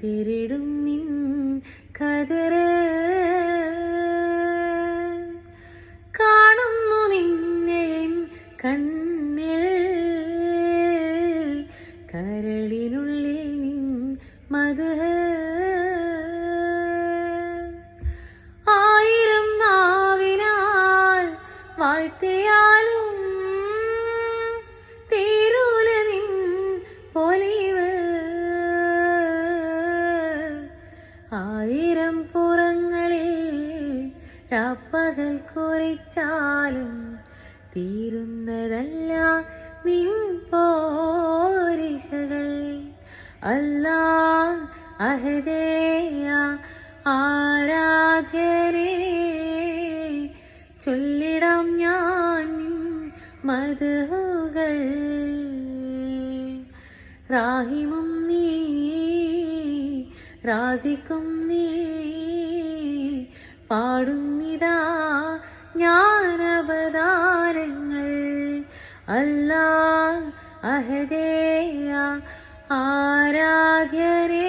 കതിരിടും നിൻ കതിര് കാണുന്നു നിന്നെ കണ്ണിൽ. കരളിനുള്ളിൽ നിൻ മത ആയിരം നാവിനാൽ വാഴ്ത്തിയാലും രാപ്പകൽ കുറിച്ചാലും തീരുന്നതല്ല നിൻ പോരിശകൾ. അല്ലാ അഹദേയ ആരാധ്യരേ ചൊല്ലിടാം ഞാൻ മധുകൾ. റാഹിമും നീ റാസിക്കും നീ പാടുന്നിതാ അല്ലാ അഹദേയ ആരാധ്യരേ